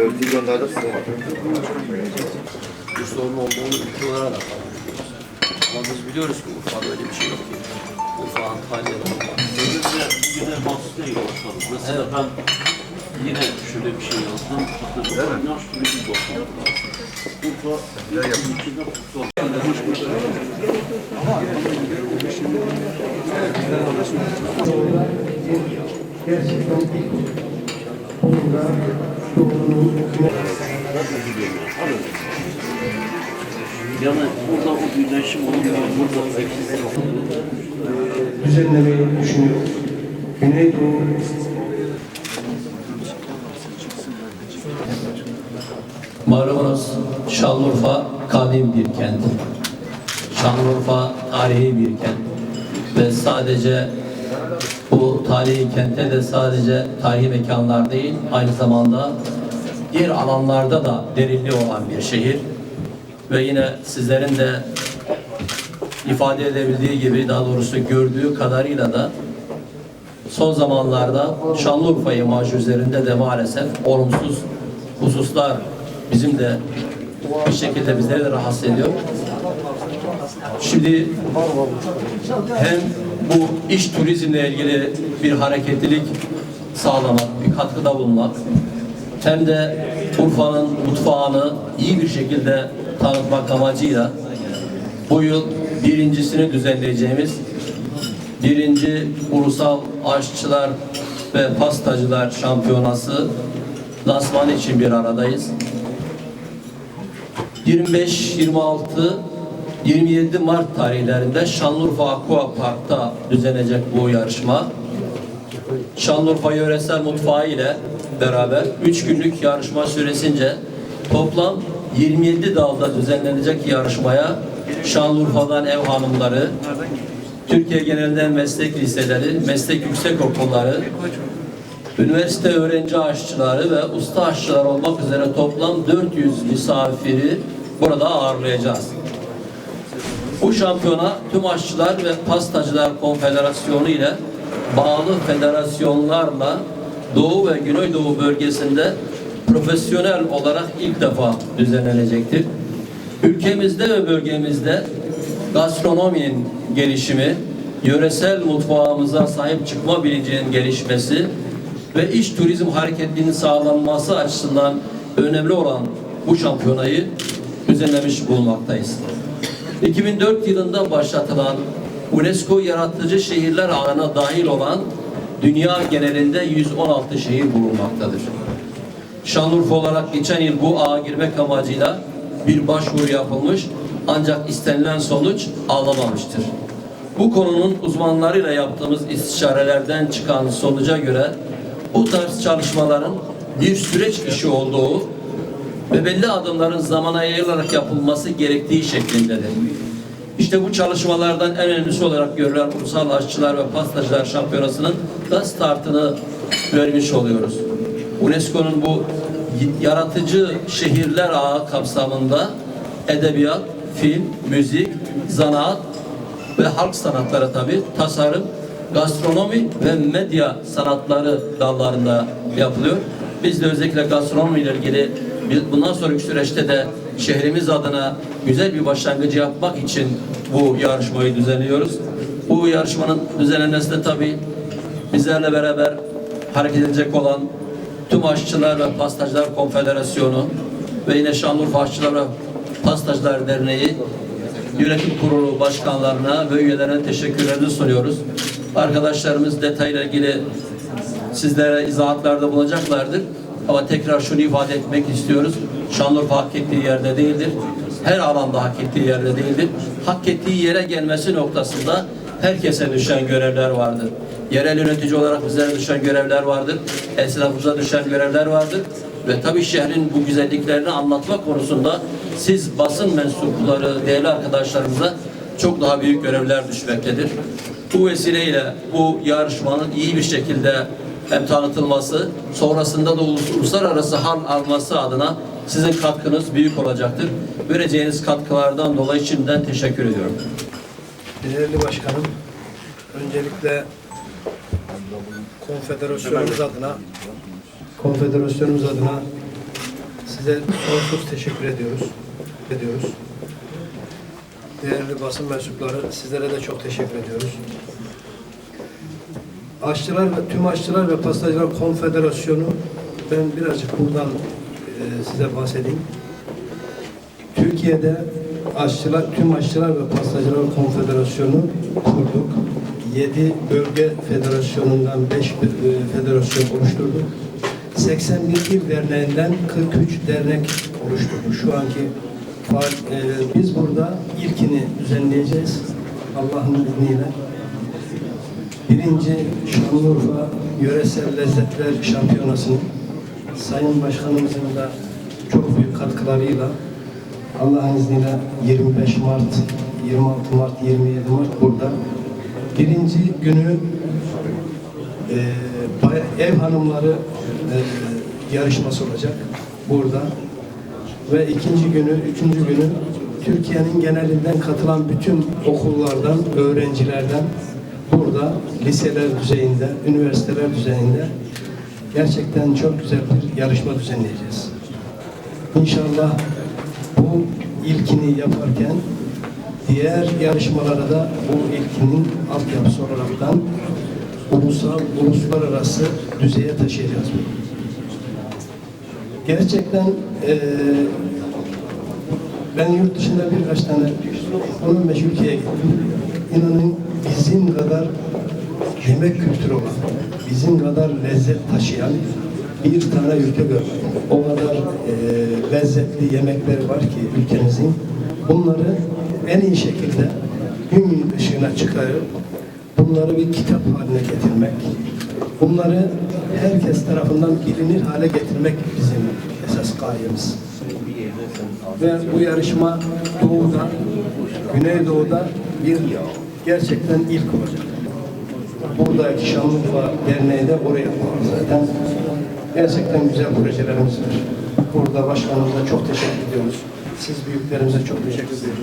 Görüntü gönderdim size. Bir sorun olduğunu ülke olarak da Ama biz biliyoruz ki Urfa'da öyle bir şey yok ki. Urfa, Antalya'da var. Bugüne, bugüne mahsus değil başkanım. Mesela ben yine şöyle bir şey yazdım. Hatırlıyorum. Yaş turizm toplantısı. Urfa, ülkenin içinde kutsal. Yani burada o birleşim oluyor. Burada eksik düzenlemeyi düşünüyor. Güneydoğu Malumunuz Şanlıurfa kadim bir kent. Şanlıurfa tarihi bir kent. Ve sadece bu tarihi kente de sadece tarihi mekanlar değil, aynı zamanda diğer alanlarda da derinliği olan bir şehir. Ve yine sizlerin de ifade edebildiği gibi, daha doğrusu gördüğü kadarıyla da son zamanlarda Şanlıurfa imajı üzerinde de maalesef olumsuz hususlar bizim de bir şekilde bizleri de rahatsız ediyor. Şimdi hem bu iş turizmle ilgili bir hareketlilik sağlamak, bir katkıda bulunmak hem de Urfa'nın mutfağını iyi bir şekilde tanıtmak amacıyla bu yıl birincisini düzenleyeceğimiz birinci Ulusal Aşçılar ve Pastacılar Şampiyonası lansmanı için bir aradayız. 25, 26, 27 Mart tarihlerinde Şanlıurfa Aqua Park'ta düzenlenecek bu yarışma. Şanlıurfa Yöresel Mutfağı ile beraber 3 günlük yarışma süresince toplam 27 dalda düzenlenecek yarışmaya Şanlıurfa'dan ev hanımları, Türkiye genelinden meslek liseleri, meslek yüksek okulları, üniversite öğrenci aşçıları ve usta aşçılar olmak üzere toplam 400 misafiri burada ağırlayacağız. Bu şampiyona tüm aşçılar ve pastacılar konfederasyonu ile bağlı federasyonlarla Doğu ve Güneydoğu bölgesinde profesyonel olarak ilk defa düzenlenecektir. Ülkemizde ve bölgemizde gastronominin gelişimi, yöresel mutfağımıza sahip çıkma bilincinin gelişmesi ve iç turizm hareketliliğinin sağlanması açısından önemli olan bu şampiyonayı düzenlemiş bulunmaktayız. 2004 yılında başlatılan UNESCO Yaratıcı Şehirler Ağı'na dahil olan dünya genelinde 116 şehir bulunmaktadır. Şanlıurfa olarak geçen yıl bu ağa girmek amacıyla bir başvuru yapılmış ancak istenilen sonuç alamamıştır. Bu konunun uzmanlarıyla yaptığımız istişarelerden çıkan sonuca göre bu tarz çalışmaların bir süreç işi olduğu ve belli adımların zamana yayılarak yapılması gerektiği şeklindedir. İşte bu çalışmalardan en önemlisi olarak görülen Ulusal Aşçılar ve Pastacılar Şampiyonası'nın da startını vermiş oluyoruz. UNESCO'nun bu yaratıcı şehirler ağı kapsamında edebiyat, film, müzik, zanaat ve halk sanatları tabi, tasarım, gastronomi ve medya sanatları dallarında yapılıyor. Biz de özellikle gastronomi ile ilgili biz bundan sonraki süreçte de şehrimiz adına güzel bir başlangıcı yapmak için bu yarışmayı düzenliyoruz. Bu yarışmanın düzenlenmesinde tabi bizlerle beraber hareket edecek olan tüm Aşçılar ve Pastacılar Konfederasyonu ve yine Şanlıurfa Aşçılar ve Pastacılar Derneği yönetim kurulu başkanlarına ve üyelerine teşekkürlerini sunuyoruz. Arkadaşlarımız detayla ilgili sizlere izahatlarda bulacaklardır. Ama tekrar şunu ifade etmek istiyoruz. Şanlıurfa hak ettiği yerde değildir. Her alanda hak ettiği yerde değildir. Hak ettiği yere gelmesi noktasında herkese düşen görevler vardır. Yerel yönetici olarak bizlere düşen görevler vardır. Esnafımıza düşen görevler vardır. Ve tabii şehrin bu güzelliklerini anlatma konusunda siz basın mensupları, değerli arkadaşlarımıza çok daha büyük görevler düşmektedir. Bu vesileyle bu yarışmanın iyi bir şekilde hem tanıtılması, sonrasında da ulus- uluslararası hal alması adına sizin katkınız büyük olacaktır. Vereceğiniz katkılardan dolayı şimdiden teşekkür ediyorum. Değerli Başkanım, öncelikle konfederasyonumuz adına konfederasyonumuz adına size sonsuz teşekkür ediyoruz. ediyoruz. Değerli basın mensupları, sizlere de çok teşekkür ediyoruz. Aşçılar ve tüm Aşçılar ve Pastacılar Konfederasyonu ben birazcık buradan e, size bahsedeyim. Türkiye'de aşçılar, tüm aşçılar ve pastacılar konfederasyonu kurduk. 7 bölge federasyonundan 5 federasyon oluşturduk. 81 il derneğinden 43 dernek oluşturduk. Şu anki e, biz burada ilkini düzenleyeceğiz. Allah'ın izniyle. Birinci Şanlıurfa Yöresel Lezzetler Şampiyonası'nı Sayın Başkanımızın da çok büyük katkılarıyla Allah'ın izniyle 25 Mart, 26 Mart, 27 Mart burada. Birinci günü e, ev hanımları e, yarışması olacak burada. Ve ikinci günü, üçüncü günü Türkiye'nin genelinden katılan bütün okullardan, öğrencilerden burada liseler düzeyinde, üniversiteler düzeyinde gerçekten çok güzel bir yarışma düzenleyeceğiz. İnşallah bu ilkini yaparken diğer yarışmalara da bu ilkinin altyapısı olaraktan ulusal, uluslararası düzeye taşıyacağız. Gerçekten eee, ben yurt dışında birkaç tane 15 ülkeye gittim. İnanın bizim kadar yemek kültürü olan, bizim kadar lezzet taşıyan bir tane ülke görmedim. O kadar eee, lezzetli yemekleri var ki ülkemizin. Bunları en iyi şekilde gün ışığına çıkarıp bunları bir kitap haline getirmek, bunları herkes tarafından bilinir hale getirmek bizim esas gayemiz. Ve bu yarışma Doğu'da, Güneydoğu'da bir gerçekten ilk olacak. Buradaki Şanlıurfa Derneği de oraya bağlı zaten. Gerçekten güzel projelerimiz var. Burada başkanımıza çok teşekkür ediyoruz. Siz büyüklerimize çok teşekkür ediyoruz.